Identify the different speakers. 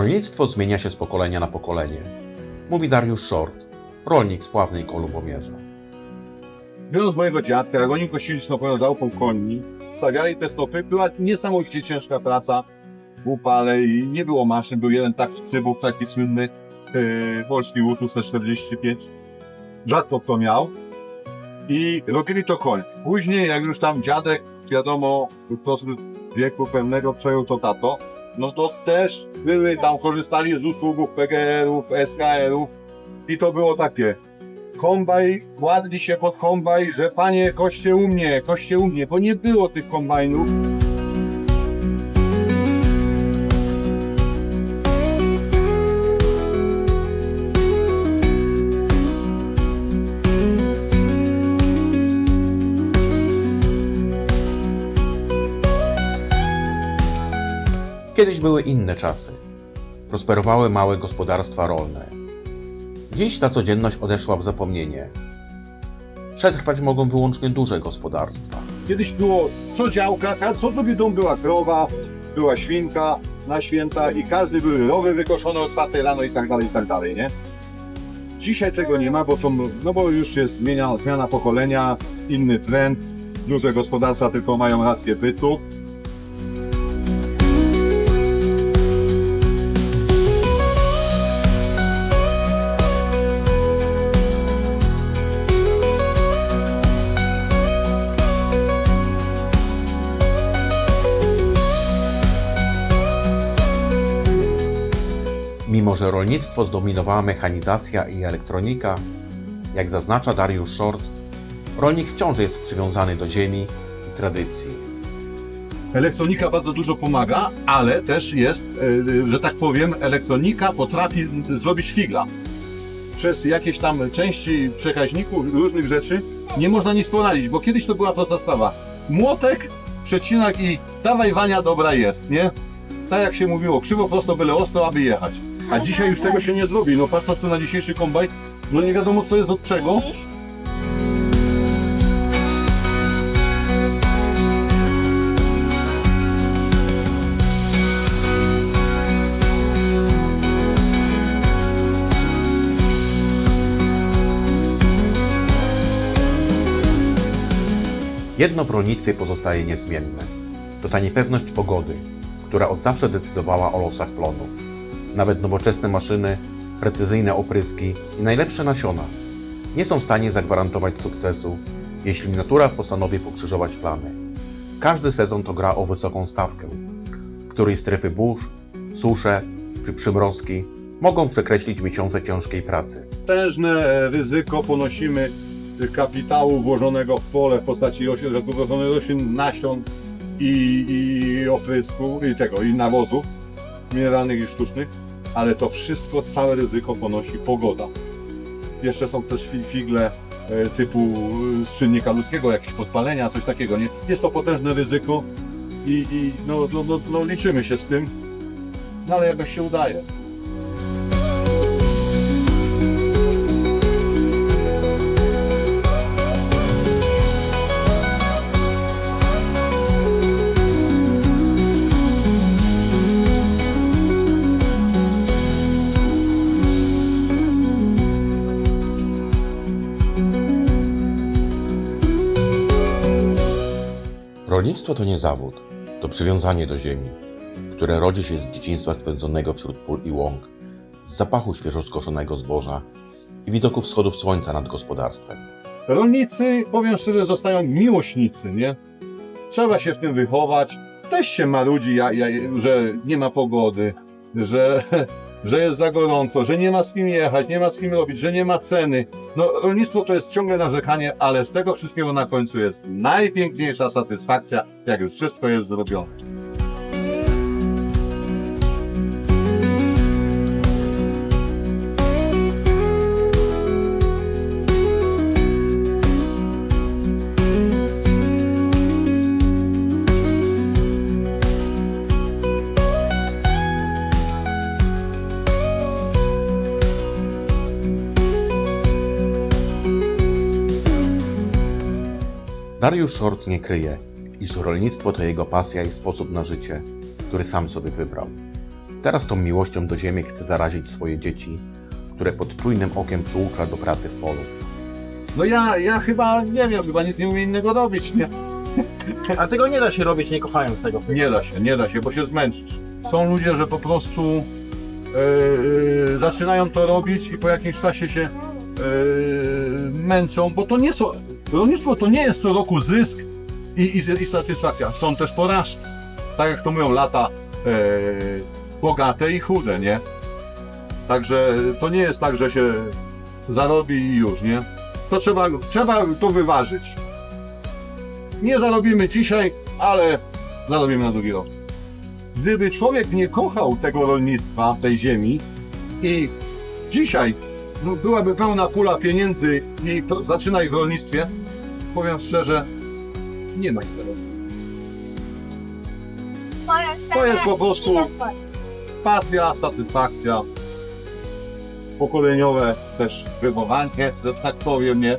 Speaker 1: Rolnictwo zmienia się z pokolenia na pokolenie. Mówi Dariusz Short, rolnik z Pławnej koło Lubomierza.
Speaker 2: Biorąc mojego dziadka, jak oni kosili snopem załupą koni, stawiali te stopy, była niesamowicie ciężka praca w upale i nie było maszyn, był jeden taki cybuk, taki słynny yy, polski Ursus 45 Rzadko kto miał i robili to koń. Później, jak już tam dziadek, wiadomo, po prostu wieku pewnego przejął to tato, no to też były tam, korzystali z usługów PGR-ów, SKR-ów i to było takie, kombaj, kładli się pod kombaj, że panie, koście u mnie, koście u mnie, bo nie było tych kombajnów.
Speaker 1: Kiedyś były inne czasy. Prosperowały małe gospodarstwa rolne. Dziś ta codzienność odeszła w zapomnienie. Przetrwać mogą wyłącznie duże gospodarstwa.
Speaker 2: Kiedyś było co działka, co drugi dom była krowa, była świnka na święta i każdy były rowy wykoszone o 4 rano i tak dalej, i tak dalej, nie? Dzisiaj tego nie ma, bo są, no bo już jest zmiana, zmiana pokolenia, inny trend, duże gospodarstwa tylko mają rację bytu.
Speaker 1: Mimo, że rolnictwo zdominowała mechanizacja i elektronika, jak zaznacza Dariusz Short, rolnik wciąż jest przywiązany do ziemi i tradycji.
Speaker 2: Elektronika bardzo dużo pomaga, ale też jest, e, że tak powiem, elektronika potrafi zrobić figla. Przez jakieś tam części przekaźników, różnych rzeczy nie można nic poradzić, bo kiedyś to była prosta sprawa. Młotek, przecinak i dawaj wania dobra jest, nie? Tak jak się mówiło, krzywo prosto byle ostro, aby jechać. A dzisiaj już tego się nie zrobi. No patrząc tu na dzisiejszy kombaj, no nie wiadomo co jest od czego.
Speaker 1: Jedno w rolnictwie pozostaje niezmienne. To ta niepewność pogody, która od zawsze decydowała o losach plonu. Nawet nowoczesne maszyny, precyzyjne opryski i najlepsze nasiona nie są w stanie zagwarantować sukcesu, jeśli natura postanowi pokrzyżować plany. Każdy sezon to gra o wysoką stawkę, w której strefy burz, susze czy przymrozki mogą przekreślić miesiące ciężkiej pracy.
Speaker 2: potężne e, ryzyko ponosimy kapitału włożonego w pole w postaci roślin, roślin nasion i, i oprysku, i tego, i nawozów mineralnych i sztucznych, ale to wszystko, całe ryzyko ponosi pogoda. Jeszcze są też fi- figle e, typu e, z czynnika ludzkiego, jakieś podpalenia, coś takiego, nie? Jest to potężne ryzyko i, i no, no, no, no liczymy się z tym, no ale jakoś się udaje.
Speaker 1: Rolnictwo to nie zawód, to przywiązanie do ziemi, które rodzi się z dzieciństwa spędzonego wśród pól i łąk, z zapachu świeżo skoszonego zboża i widoków wschodów słońca nad gospodarstwem.
Speaker 2: Rolnicy, powiem szczerze, zostają miłośnicy, nie? Trzeba się w tym wychować. Też się marudzi, ja, ja, że nie ma pogody, że, że jest za gorąco, że nie ma z kim jechać, nie ma z kim robić, że nie ma ceny. No, rolnictwo to jest ciągle narzekanie, ale z tego wszystkiego na końcu jest najpiękniejsza satysfakcja, jak już wszystko jest zrobione.
Speaker 1: Dariusz Short nie kryje, iż rolnictwo to jego pasja i sposób na życie, który sam sobie wybrał. Teraz tą miłością do ziemi chce zarazić swoje dzieci, które pod czujnym okiem przyucza do pracy w polu.
Speaker 2: No ja, ja chyba, nie wiem, chyba nic nie umiem innego robić, nie?
Speaker 3: A tego nie da się robić nie kochając tego.
Speaker 2: Nie da się, nie da się, bo się zmęczysz. Są ludzie, że po prostu e, zaczynają to robić i po jakimś czasie się e, męczą, bo to nie są, rolnictwo to nie jest co roku zysk i, i, i satysfakcja. Są też porażki. Tak jak to mówią, lata e, bogate i chude, nie? Także to nie jest tak, że się zarobi i już, nie? To trzeba, trzeba to wyważyć. Nie zarobimy dzisiaj, ale zarobimy na drugi rok. Gdyby człowiek nie kochał tego rolnictwa, tej ziemi i dzisiaj no, byłaby pełna pula pieniędzy i to, zaczynaj w rolnictwie, powiem szczerze, nie ma interesu. To jest po prostu pasja, satysfakcja, pokoleniowe też wychowanie, że tak powiem, nie?